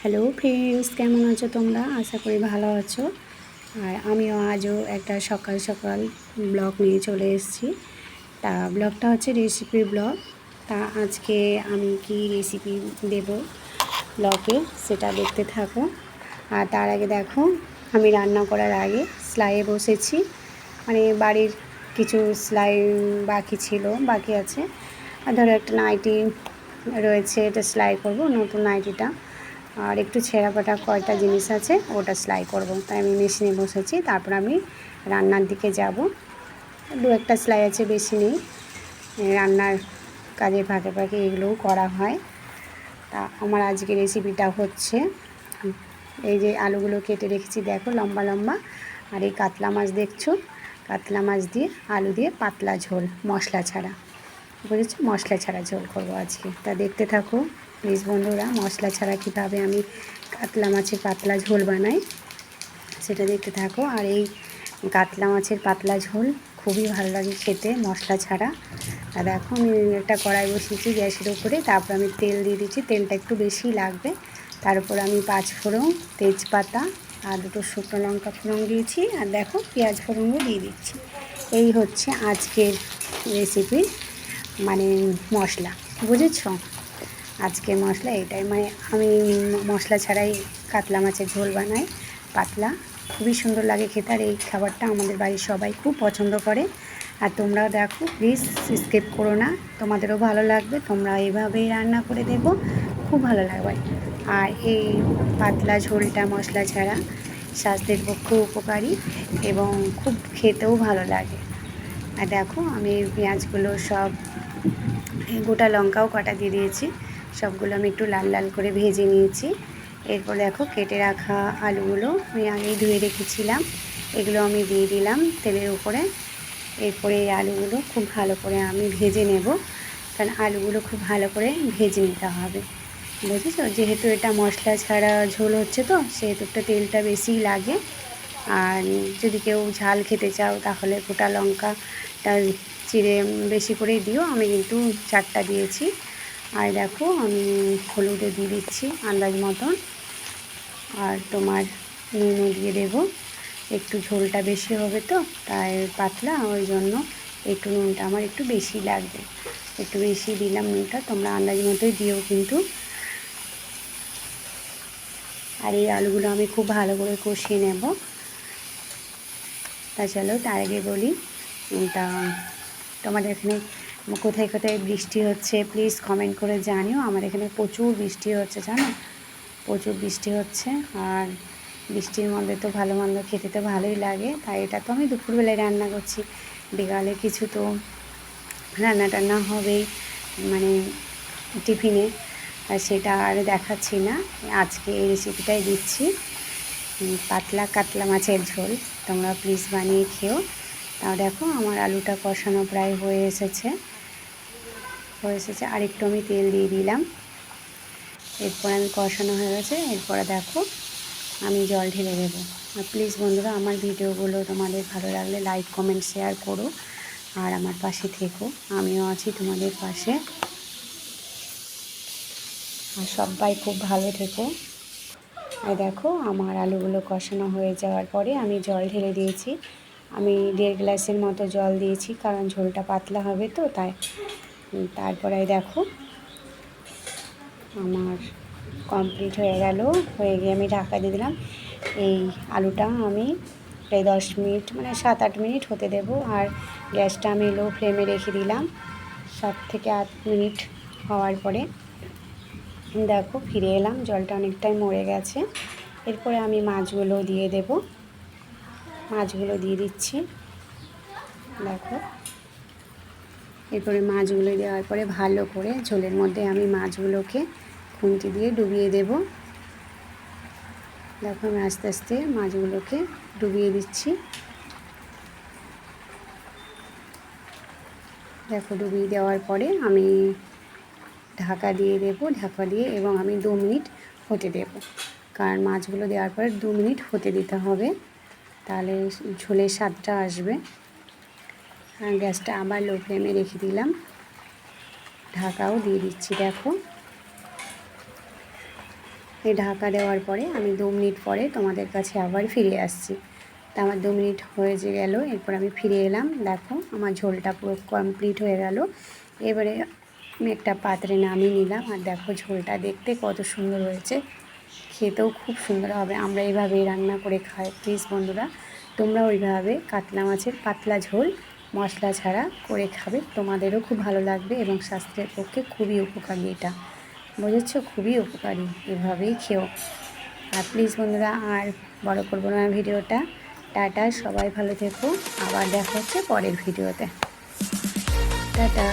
Hello friends, কেমন আছো তোমরা? আশা করি ভালো আছো। আর আমিও আজও একটা সকাল সকাল ব্লগ নিয়ে চলে এসেছি। তা ব্লগটা হচ্ছে রেসিপি ব্লগ। তা আজকে আমি কি রেসিপি দেব ব্লগে সেটা দেখতে থাকো। আর তার আগে দেখো, আমি রান্না করার আগে সেলাইয়ে বসেছি। মানে বাড়ির কিছু সেলাই বাকি ছিল, বাকি আছে। আর ধরো একটা নাইটি রয়েছে, এটা সেলাই করব, নতুন নাইটিটা। আর একটু ছেঁড়া ছেঁড়াপাটা কয়টা জিনিস আছে, ওটা সেলাই করব। তাই আমি মেশিনে বসেছি, তারপর আমি রান্নার দিকে যাব। দু একটা সেলাই আছে, বেশি নেই। রান্নার কাজে ফাঁকে ফাঁকে এগুলোও করা হয়। তা আমার আজকে রেসিপিটা হচ্ছে, এই যে আলুগুলো কেটে রেখেছি, দেখো লম্বা লম্বা। আর এই কাতলা মাছ দেখছ? কাতলা মাছ দিয়ে আলু দিয়ে পাতলা ঝোল, মশলা ছাড়া। বুঝেছ? মশলা ছাড়া ঝোল করব আজকে। তা দেখতে থাকো। প্লিজ বন্ধুরা, মশলা ছাড়া কীভাবে আমি কাতলা মাছের পাতলা ঝোল বানাই সেটা দেখতে থাকো। আর এই কাতলা মাছের পাতলা ঝোল খুবই ভালো লাগে খেতে, মশলা ছাড়া। আর দেখো, আমি একটা কড়াই বসিয়েছি গ্যাসের উপরে, তারপর আমি তেল দিয়ে দিচ্ছি, তেলটা একটু বেশি লাগবে। তারপর আমি পাঁচ ফোড়ন তেজপাতা আর দুটো শুকনো লঙ্কা ফোড়ন দিয়েছি, আর দেখো, পেঁয়াজ ফোড়নও দিয়ে দিচ্ছি। এই হচ্ছে আজকের রেসিপি মানে মশলা, বুঝেছ? আজকে মশলা এটাই। মানে আমি মশলা ছাড়াই কাতলা মাছের ঝোল বানাই, পাতলা। খুবই সুন্দর লাগে খেতে, আর এই খাবারটা আমাদের বাড়ির সবাই খুব পছন্দ করে। আর তোমরাও দেখো প্লিজ স্কিপ করো না। তোমাদেরও ভালো লাগবে, তোমরা এইভাবেই রান্না করে দেবো। খুব ভালো লাগবে। আর এই পাতলা ঝোলটা মশলা ছাড়া স্বাস্থ্যের পক্ষে উপকারী এবং খুব খেতেও ভালো লাগে। আর দেখো, আমি পেঁয়াজগুলো সব গোটা লঙ্কাও কটা দিয়ে দিয়েছি। সবগুলো আমি একটু লাল লাল করে ভেজে নিয়েছি। এরপর দেখো কেটে রাখা আলুগুলো আমি আগেই ধুয়ে রেখেছিলাম। এগুলো আমি দিয়ে দিলাম তেলের উপরে। এরপরে এই আলুগুলো খুব ভালো করে আমি ভেজে নেব। কারণ আলুগুলো খুব ভালো করে ভেজে নিতে হবে। বুঝেছ? যেহেতু এটা মশলা ছাড়া ঝোল হচ্ছে তো, সেহেতু একটা তেলটা বেশিই লাগে। আর যদি কেউ ঝাল খেতে চাও, তাহলে গোটা লঙ্কাটা চিড়ে বেশি করে দিও। আমি কিন্তু চারটা দিয়েছি। আর দেখো আমি হলুদে দিয়ে দিচ্ছি আন্দাজ মতন। আর তোমার নুনও দিয়ে দেব। একটু ঝোলটা বেশি হবে তো, তাই পাতলা, ওই জন্য একটু নুনটা আমার একটু বেশি লাগবে। একটু বেশি দিলাম নুনটা, তোমরা আন্দাজ মতোই দিও কিন্তু। আর এই আলুগুলো আমি খুব ভালো করে কষিয়ে নেব। তা চলো, তার আগে বলি তা তোমাদের এখানে কোথায় কোথায় বৃষ্টি হচ্ছে প্লিজ কমেন্ট করে জানিও। আমার এখানে প্রচুর বৃষ্টি হচ্ছে, জানো? প্রচুর বৃষ্টি হচ্ছে, আর বৃষ্টির মধ্যে তো ভালো মন্দ খেতে তো ভালোই লাগে, তাই এটা তো আমি দুপুরবেলায় রান্না করছি। বিকালে কিছু তো রান্না টান্না হবেই মানে টিফিনে সেটা আর দেখাচ্ছি না। আজকে এই রেসিপিটাই দিচ্ছি। পাতলা কাতলা মাছের ঝোল, তোমরা প্লিজ বানিয়ে খেও। তাও দেখো, আমার আলুটা কষানো প্রায় হয়ে এসেছে। হয়ে এসেছে আর একটু আমি তেল দিয়ে দিলাম। এরপর আমি কষানো হয়ে গেছে। এরপরে দেখো, আমি জল ঢেলে দেবো। প্লিজ বন্ধুরা, আমার ভিডিওগুলো তোমাদের ভালো লাগলে লাইক কমেন্ট শেয়ার করো। আর আমার পাশে থেকো। আমিও আছি তোমাদের পাশে। আর সবাই খুব ভালো থেকো। আর দেখো, আমার আলুগুলো কষানো হয়ে যাওয়ার পরে আমি জল ঢেলে দিয়েছি। আমি দেড় গ্লাসের মতো জল দিয়েছি, কারণ ঝোলটা পাতলা হবে তো, তাই তারপরে দেখো, আমার কমপ্লিট হয়ে গেল। হয়ে গিয়ে আমি ঢাকা দিয়ে দিলাম। এই আলুটা আমি প্রায় দশ মিনিট মানে সাত আট মিনিট হতে দেব। আর গ্যাসটা আমি লো ফ্লেমে রেখে দিলাম। সাত থেকে আট মিনিট হওয়ার পরে দেখো, ফিরে এলাম। জলটা অনেকটাই মরে গেছে। এরপরে আমি মাছগুলো দিয়ে দেব। মাছগুলো দিয়ে দিচ্ছি। দেখো এরপরে মাছগুলো দেওয়ার পরে ভালো করে ঝোলের মধ্যে আমি মাছগুলোকে খুন্তি দিয়ে ডুবিয়ে দেব। দেখো আমি আস্তে আস্তে মাছগুলোকে ডুবিয়ে দিচ্ছি। দেখো ডুবিয়ে দেওয়ার পরে আমি ঢাকা দিয়ে দেব, ঢাকা দিয়ে এবং আমি দু মিনিট হতে দেব। কারণ মাছগুলো দেওয়ার পরে দু মিনিট হতে দিতে হবে। তাহলে ঝোলের স্বাদটা আসবে। গ্যাসটা আবার লো ফ্লেমে রেখে দিলাম। ঢাকাও দিয়ে দিচ্ছি, দেখো। এই ঢাকা দেওয়ার পরে আমি দু মিনিট পরে তোমাদের কাছে আবার ফিরে আসছি। তা আমার দু মিনিট হয়ে যে গেল, এরপর আমি ফিরে এলাম। দেখো, আমার ঝোলটা পুরো কমপ্লিট হয়ে গেল। এবারে আমি একটা পাত্রে নামিয়ে নিলাম। আর দেখো, ঝোলটা দেখতে কত সুন্দর হয়েছে। খেতেও খুব সুন্দর হবে। আমরা এইভাবেই রান্না করে খাই। প্লিজ বন্ধুরা তোমরা ওইভাবে কাতলা মাছের পাতলা ঝোল মশলা ছাড়া করে খাবে। তোমাদেরও খুব ভালো লাগবে এবং স্বাস্থ্যের পক্ষে খুবই উপকারী এটা। বুঝেছ? খুবই উপকারী। এভাবেই খেও। আর প্লিজ বন্ধুরা, আর বড় করব না ভিডিওটা। টাটা, সবাই ভালো থেকো। আবার দেখা হচ্ছে পরের ভিডিওতে। টাটা।